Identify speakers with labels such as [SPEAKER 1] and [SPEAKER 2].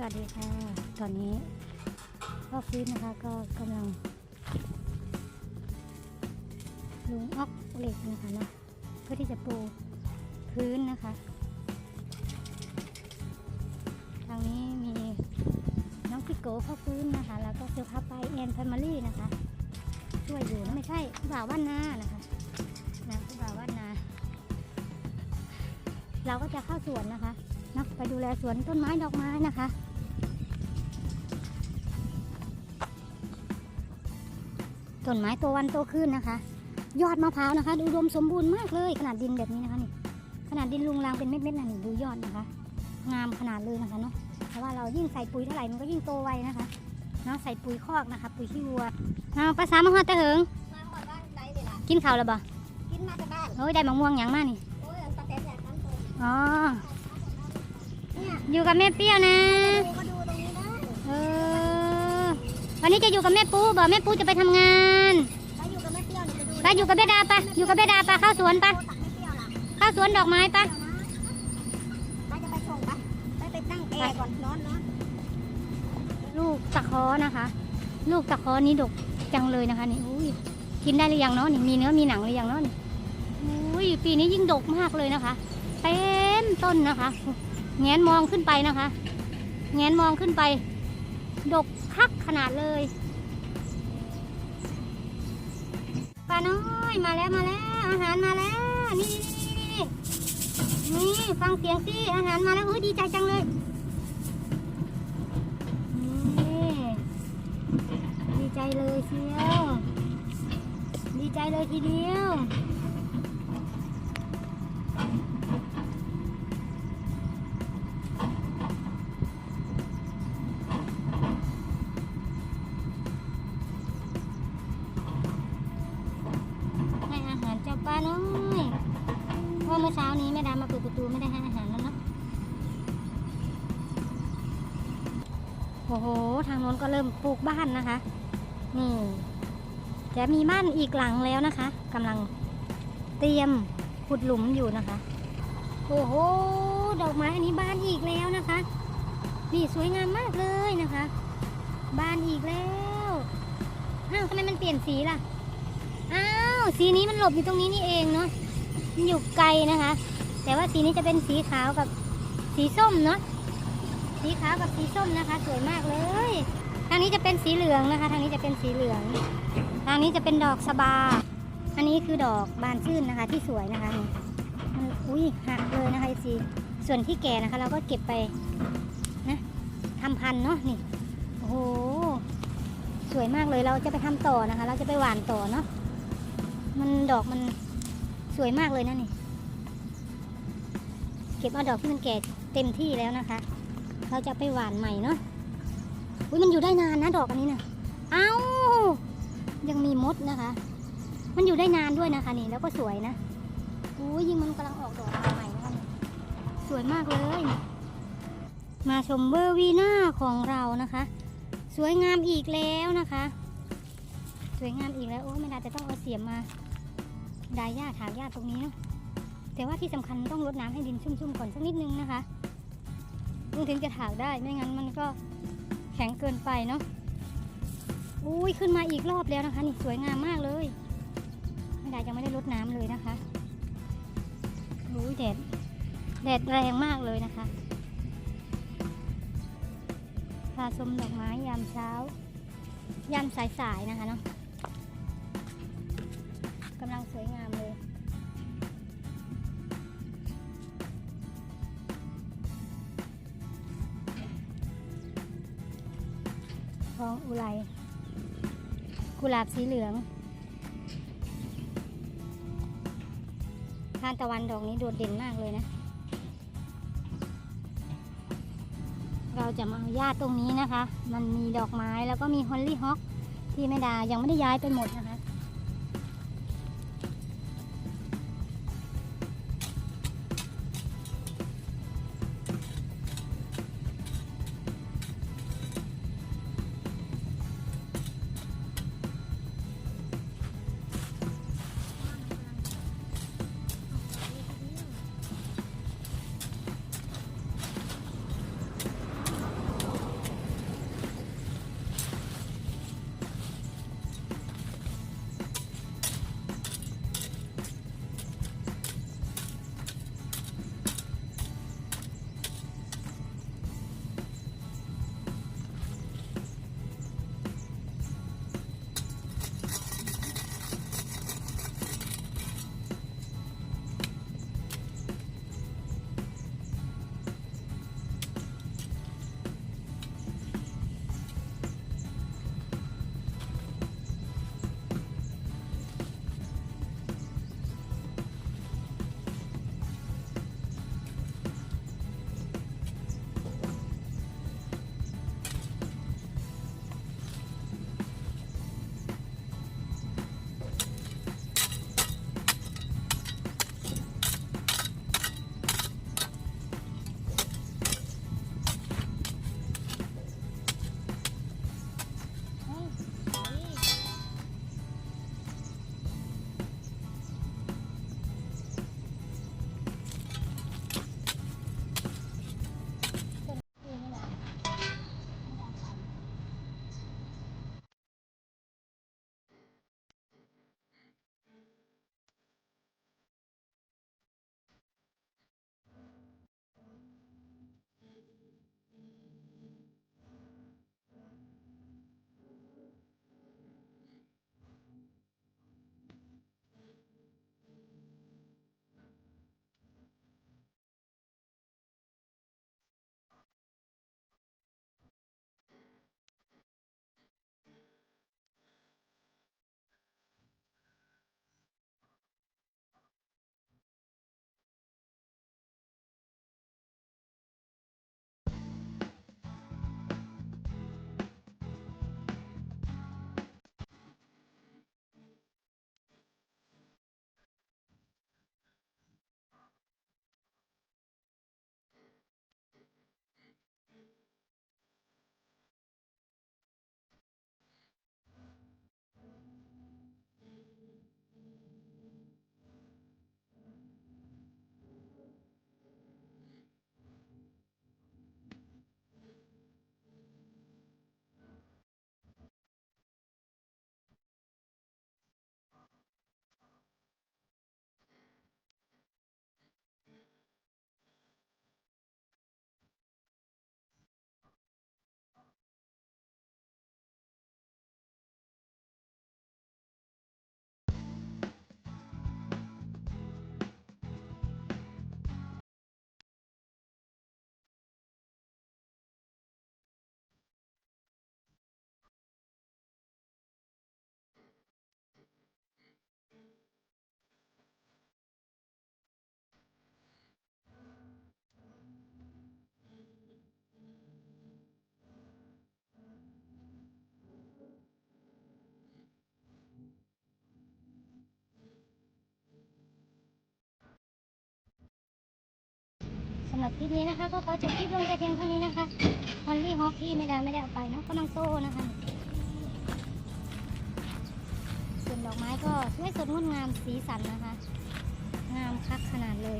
[SPEAKER 1] สวัสดีค่ะ ตอนนี้พ่อฟื้นนะคะก็กำลังลุงออกเหล็กนะคะเนาะเพื่อที่จะปูพื้นนะคะ ทางนี้มีน้องพิโก้พ่อฟื้นนะคะ แล้วก็เสื้อผ้าไปแอนแฟมิลี่นะคะ ช่วยอยู่นะไม่ใช่บ่าวว่านนานะคะนะบ่าวว่านนา เราก็จะเข้าสวนนะคะนะไปดูแลสวนต้นไม้ดอกไม้นะคะ ต้นไม้โตวันโตขึ้นนะคะ ยอดมะพร้าวนะคะดูอุดมสมบูรณ์มากเลยขนาดดินแบบนี้นะคะนี่ขนาดดินลุงรังเป็นเม็ดๆนะนี่ดูยอดนะคะ งามขนาดเลยนะคะเนาะเพราะว่าเรายิ่งใส่ปุ๋ยเท่าไหร่มันก็ยิ่งโตไวนะคะเนาะใส่ปุ๋ยคอกนะคะ ปุ๋ยขี้วัวเอาภาษามาฮอดแต่เหิง
[SPEAKER 2] มาหอดบ้านใดเดี๋ยวล่ะ
[SPEAKER 1] กินข้าวแล้วบ่
[SPEAKER 2] กินมาแต่บ้าน
[SPEAKER 1] โอ้ยได้มะม่วงหยังมานี่
[SPEAKER 2] โอ้ยตาแตนอยากทำตัว
[SPEAKER 1] อ๋อ
[SPEAKER 2] เนี่ย
[SPEAKER 1] อยู่กับแม่เปรี้ยวนะ
[SPEAKER 2] ดูก็ดูตรงนี้ได้
[SPEAKER 1] เออ วันนี้จะอยู่กับแม่ปูบอกแม่ปูจะไปทำงาน
[SPEAKER 2] ไปอยู่กับแม่เปรี้ยวเนี่ยไปดู
[SPEAKER 1] ไปอยู่กับแม่ดาไปอยู่กับแม่ดาไปเข้าสวนไป
[SPEAKER 2] โตักแม่เปรี้ยวล่ะ
[SPEAKER 1] เข้าสวนดอกไม้ไป
[SPEAKER 2] ไปจะไปส่งปะไปไปตั้งแอร์ก่อนร้อนร้อน
[SPEAKER 1] ลูกตะเคอนะคะ ลูกตะเคอนี้ดกจังเลยนะคะนี่อุ้ยกินได้หรือยังเนาะนี่มีเนื้อมีหนังหรือยังเนาะนี่อุ้ยปีนี้ยิ่งดกมากเลยนะคะเต็มต้นนะคะแงนมองขึ้นไปนะคะแงนมองขึ้นไป ดก คักขนาดเลยปลาน้อยมาแล้วมาแล้ว อาหารมาแล้ว นี่นี่นี่นี่ฟังเสียงสิอาหารมาแล้วเฮ้ยดีใจจังเลยนี่ดีใจเลยเชียวดีใจเลยทีเดียว มื่อเช้านี้แม่ดามาเปิดประตูไม่ได้ให้อาหารแล้วเนาะโอ้โห ทางโน้นก็เริ่มปลูกบ้านนะคะ นี่ จะมีบ้านอีกหลังแล้วนะคะกำลังเตรียมขุดหลุมอยู่นะคะ โอ้โห ดอกไม้อันนี้บ้านอีกแล้วนะคะ นี่สวยงามมากเลยนะคะ บ้านอีกแล้วอ้าวทำไมมันเปลี่ยนสีล่ะ อ้าว สีนี้มันหลบอยู่ตรงนี้นี่เองเนาะ มันอยู่ไกลนะคะ แต่ว่าสีนี้จะเป็นสีขาวกับสีส้มเนาะสีขาวกับสีส้มนะคะ สวยมากเลย ทางนี้จะเป็นสีเหลืองนะคะ ทางนี้จะเป็นสีเหลือง ทางนี้จะเป็นดอกสบา อันนี้คือดอกบานชื่นนะคะ ที่สวยนะคะนี่มันอุ้ยหักเลยนะคะสีส่วนที่แก่นะคะ เราก็เก็บไปนะทำพันเนาะนี่โอ้โหสวยมากเลยเราจะไปทำต่อนะคะ เราจะไปหวานต่อเนาะมันดอกมัน สวยมากเลยนะนี่ เก็บเอาดอกที่มันแก่เต็มที่แล้วนะคะ เราจะไปหวานใหม่เนาะอุ้ยมันอยู่ได้นานนะดอกอันนี้นะเอ้า ยังมีมดนะคะ มันอยู่ได้นานด้วยนะคะนี่แล้วก็สวยนะอุ้ยยิ่งมันกำลังออกดอกใหม่นะคะนี่สวยมากเลย มาชมเบอร์วีน่าของเรานะคะ สวยงามอีกแล้วนะคะ สวยงามอีกแล้วโอ้ไม่ได้แต่ต้องเอาเสียมมา ดายหญ้าถางหญ้าตรงนี้เนาะแต่ว่าที่สำคัญต้องรดน้ำให้ดินชุ่มๆก่อนสักนิดนึงนะคะถึงจะถากได้ไม่งั้นมันก็แข็งเกินไปเนาะอุ้ยขึ้นมาอีกรอบแล้วนะคะ นี่สวยงามมากเลยไม่ได้ยังไม่ได้รดน้ำเลยนะคะอุ้ยแดดแดดแรงมากเลยนะคะพาชมดอกไม้ยามเช้า ยามสายๆนะคะเนาะำลังสวยงามเลย ทองอุไรกุหลาบสีเหลืองทานตะวันดอกนี้โดดเด่นมากเลยนะ เราจะมาเอาหญ้าตรงนี้นะคะ มันมีดอกไม้แล้วก็มีฮอลลี่ฮอคที่แม่ดายังไม่ได้ย้ายไปหมดนะคะ รับคลิปนี้นะคะ ก็ขอจบคลิปลงแต่เพียงเท่านี้นะคะฮอลลี่ฮอกที่ไม่ได้ไม่ได้เอาไปเนอะก็น้องโซ่นะคะ ส่วนดอกไม้ก็สวยสดงดงามสีสันนะคะ งามคักขนาดเลย